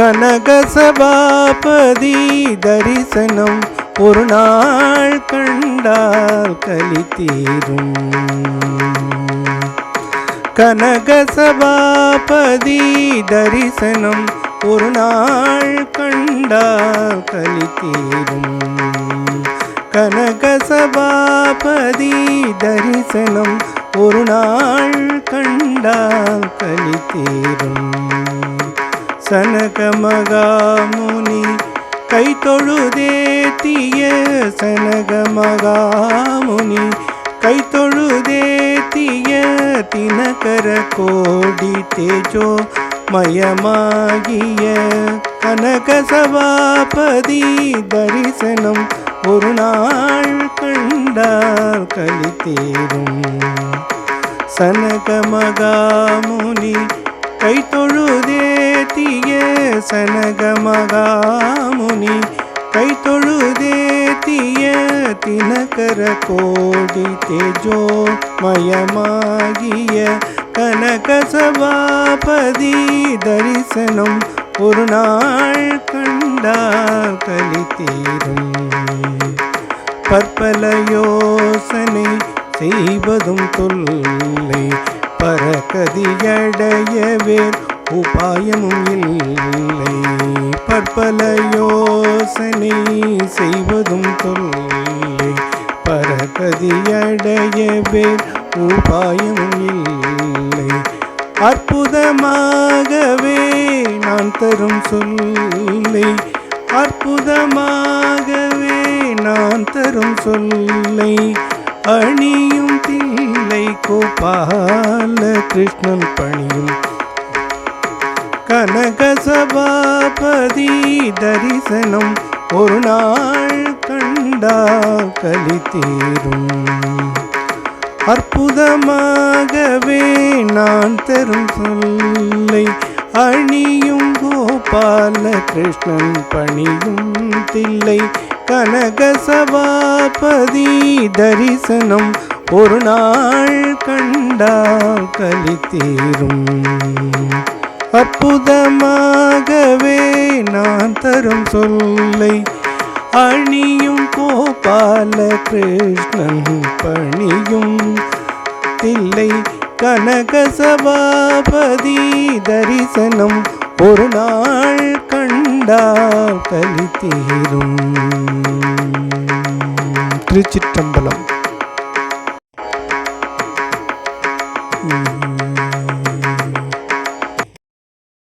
கனகசபாபதி தரிசனம் ஒரு நாள் கண்டால் கலித்தீரும். கனகசபாபதி தரிசனம் ஒரு நாள் கண்டால் கலித்தீரும். கனகசபாபதி தரிசனம் ஒரு நாள் கண்டால் கலித்தீரும். தீரும் சனக மகாமுனி கை தொழுதேத்திய சனக மகாமுனி கை தொழுதேத்திய தினகர கோடி தேஜோ மயமாகிய கனக சபாபதி தரிசனம் ஒரு நாள் கண்டால் கலித்தேரும் சனக மகாமுனி கை தொழுதேத்திய சனகமகாமுனி மகாமுனி கை தினகர கோடி தேஜோ மயமாகிய கனகசபாபதி தரிசனம் ஒரு நாள் கண்டால் கலித்தீரும் பற்பல யோசனை செய்வதும் தொல்லை பரகதியடையவே உபாயமும் இல்லை. பற்பல யோசனை செய்வதும் தொல்லை. பரகதியடையவே உபாயமும் இல்லை. அற்புதமாகவே நான் தரும் சொல்லை. அற்புதமாகவே நான் தரும் சொல்லை. அணியும் தில்லை கோபால கிருஷ்ணன் பணியும் கனகசபாபதி தரிசனம் ஒரு நாள் கண்டா கலி தீரும் அற்புதமாகவே நான் தரும் சொல்லை அணியும் கோபால கிருஷ்ணன் பணியும் தில்லை. கனகசபாபதி தரிசனம் ஒரு நாள் கண்டா கலி தீரும் அற்புதமாகவே நான் தரும் சொல்லை அணியும் கோபால கிருஷ்ணன் பணியும் தில்லை கனக சபாபதி தரிசனம் ஒரு நாள் கண்டால் கலி தீரும் திருச்சிற்றம்பலம் உம்.